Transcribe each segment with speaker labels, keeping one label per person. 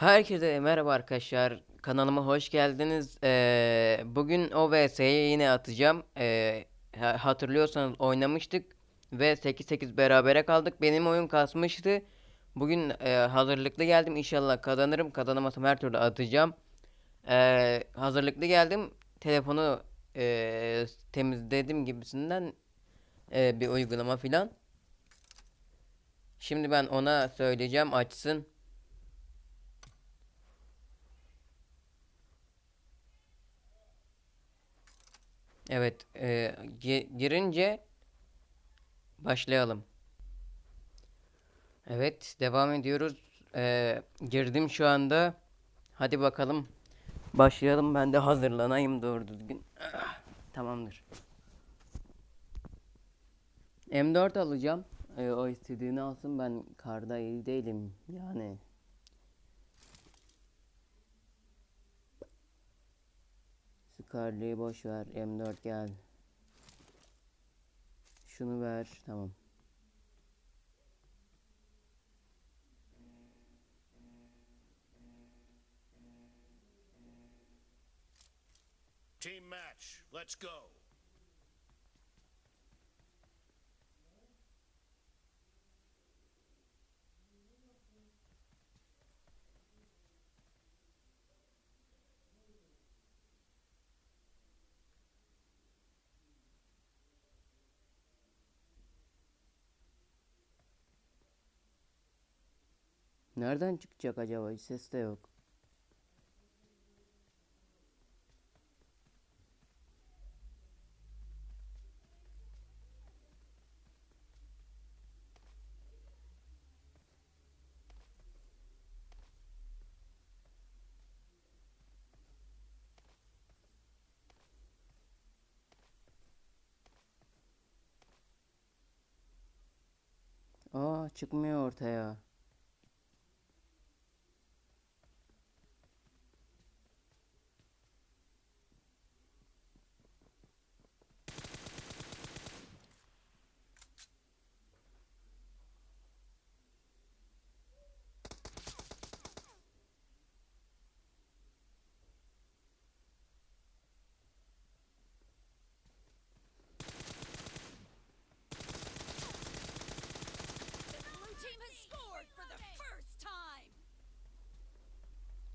Speaker 1: Herkese merhaba arkadaşlar. Kanalıma hoş geldiniz. Ee, bugün OVS'ye yine atacağım. Ee, ha- hatırlıyorsanız oynamıştık ve 8-8 berabere kaldık. Benim oyun kasmıştı. Bugün e, hazırlıklı geldim. İnşallah kazanırım. Kazanamazsam her türlü atacağım. Ee, hazırlıklı geldim. Telefonu e, temizledim gibisinden e, bir uygulama filan. Şimdi ben ona söyleyeceğim açsın. Evet, e, gi- girince başlayalım. Evet, devam ediyoruz. E, girdim şu anda. Hadi bakalım. Başlayalım. Ben de hazırlanayım doğru düzgün. Ah, Tamamdır. M4 alacağım. E, o istediğini alsın. Ben karda iyi değilim. Yani Scarlet'i boş ver. M4 gel. Şunu ver. Tamam.
Speaker 2: Team match. Let's go.
Speaker 1: Nereden çıkacak acaba? Hiç ses de yok. Aa çıkmıyor ortaya.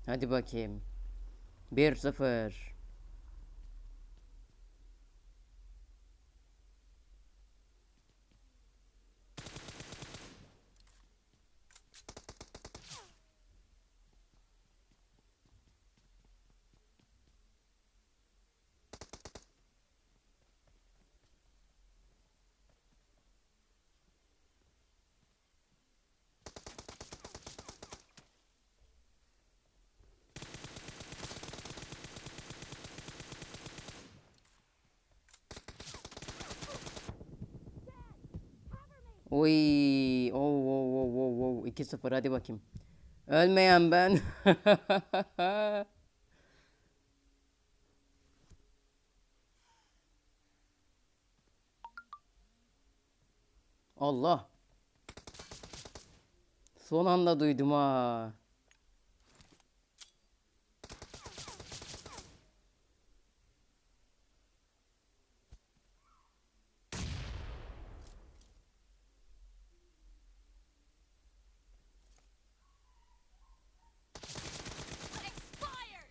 Speaker 1: Hadi bakayım. 1-0. Oy, oh, oh, oh, oh, oh. 2-0 hadi bakayım. Ölmeyen ben. Allah. Son anda duydum ha.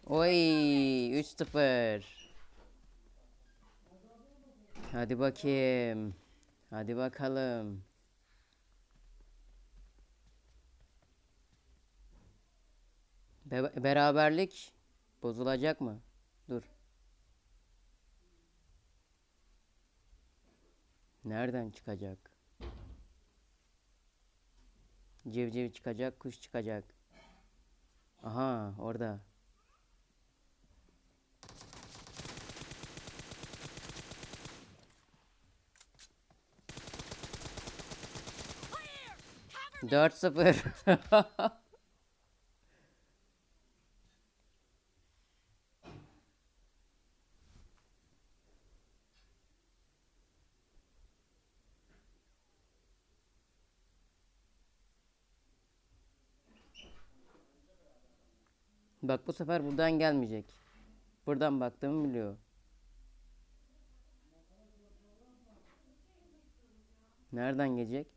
Speaker 1: Oy 3-0. Hadi bakayım. Hadi bakalım. Be- beraberlik bozulacak mı? Dur. Nereden çıkacak? Civciv çıkacak, kuş çıkacak. Aha, orada. 4-0. Bak bu sefer buradan gelmeyecek. Buradan baktığımı biliyor. Nereden gelecek?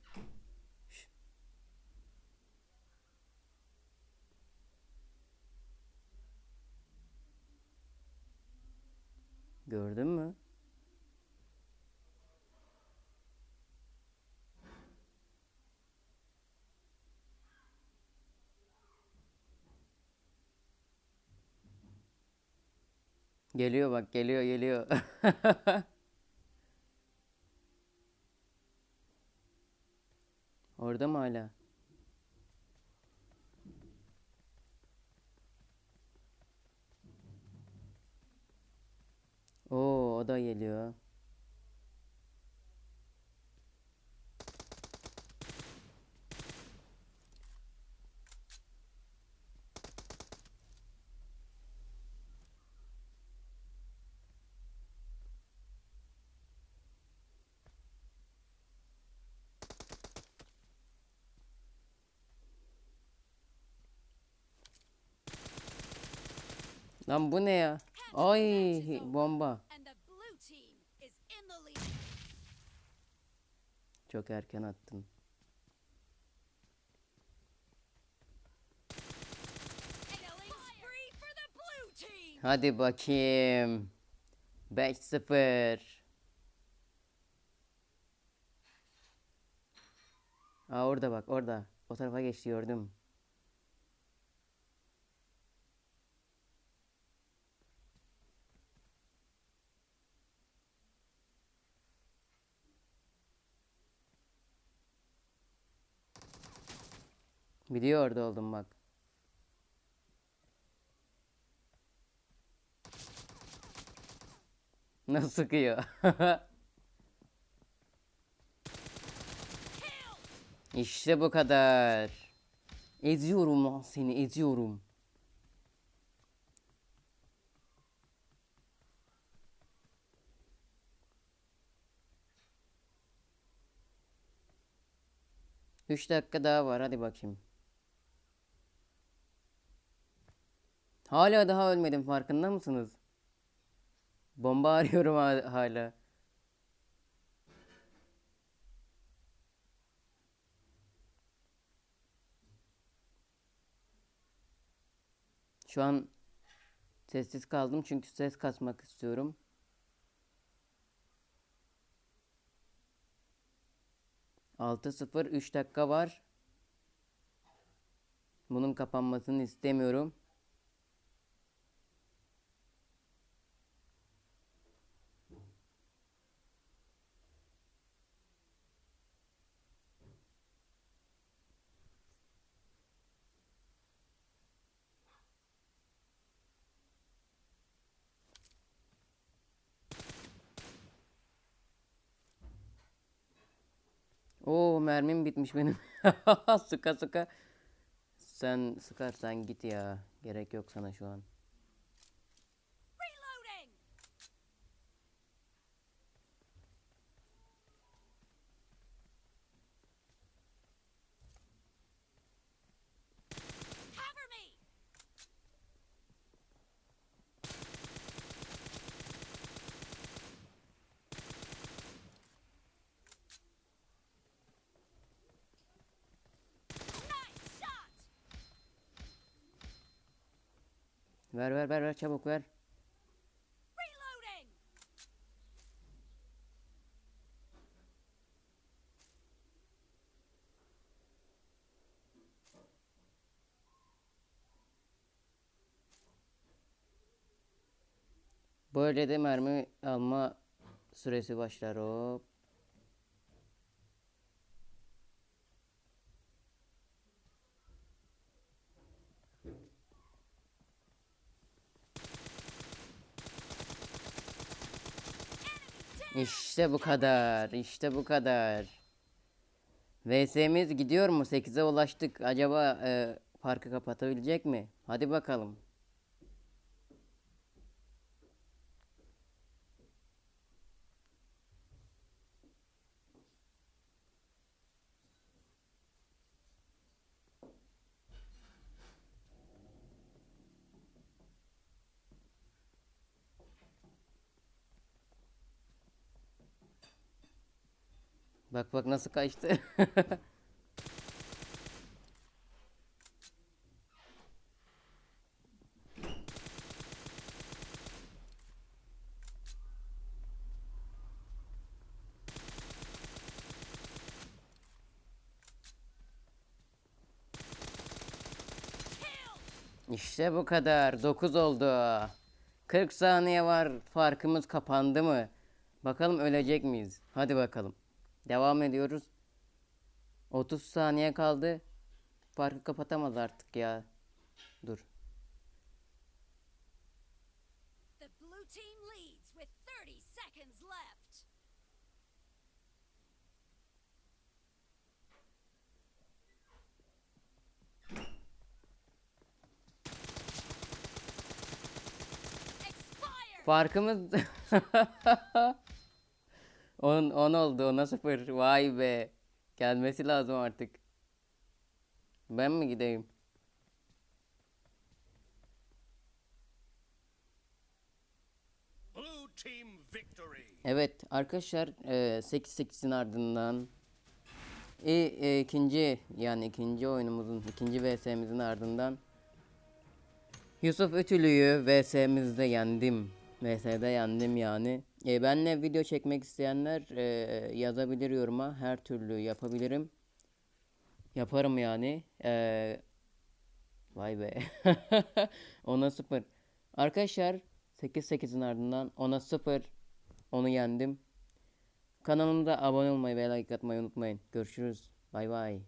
Speaker 1: Gördün mü? Geliyor bak geliyor geliyor. Orada mı hala? Da geliyor. Lan bu ne ya? Ay bomba.
Speaker 3: Lead.
Speaker 1: Çok erken attın. Hadi bakayım. 5-0. Aa orada bak orada. O tarafa geçti gördüm. Biliyor orada oldum bak. Nasıl sıkıyor? İşte bu kadar. Eziyorum seni eziyorum. Üç dakika daha var hadi bakayım. Hala daha ölmedim farkında mısınız? Bomba arıyorum ha- hala. Şu an sessiz kaldım çünkü ses kasmak istiyorum. Altı sıfır 3 dakika var. Bunun kapanmasını istemiyorum. Oo mermim bitmiş benim. Sıka sıka. Sen sıkarsan git ya. Gerek yok sana şu an. Ver ver ver ver çabuk ver.
Speaker 3: Reloading.
Speaker 1: Böyle de mermi alma süresi başlar hop. İşte bu kadar. İşte bu kadar. VS'miz gidiyor mu? 8'e ulaştık. Acaba e, farkı kapatabilecek mi? Hadi bakalım. Bak bak nasıl kaçtı. İşte bu kadar. 9 oldu. 40 saniye var. Farkımız kapandı mı? Bakalım ölecek miyiz? Hadi bakalım. Devam ediyoruz. 30 saniye kaldı. Farkı kapatamaz artık ya. Dur.
Speaker 3: The blue team leads with 30 seconds left. Expired!
Speaker 1: Farkımız 10 10 oldu. 10'a 0. Vay be. Gelmesi lazım artık. Ben mi gideyim? Evet arkadaşlar 8-8'in ardından e, e, ikinci yani ikinci oyunumuzun ikinci VS'mizin ardından Yusuf Ütülü'yü VS'mizde yendim. VS'de yendim yani. E, benle video çekmek isteyenler e, yazabilir yoruma. Her türlü yapabilirim. Yaparım yani. E, vay be. 10'a 0. Arkadaşlar 8-8'in ardından 10'a 0 onu yendim. Kanalımda abone olmayı ve like atmayı unutmayın. Görüşürüz. Bay bay.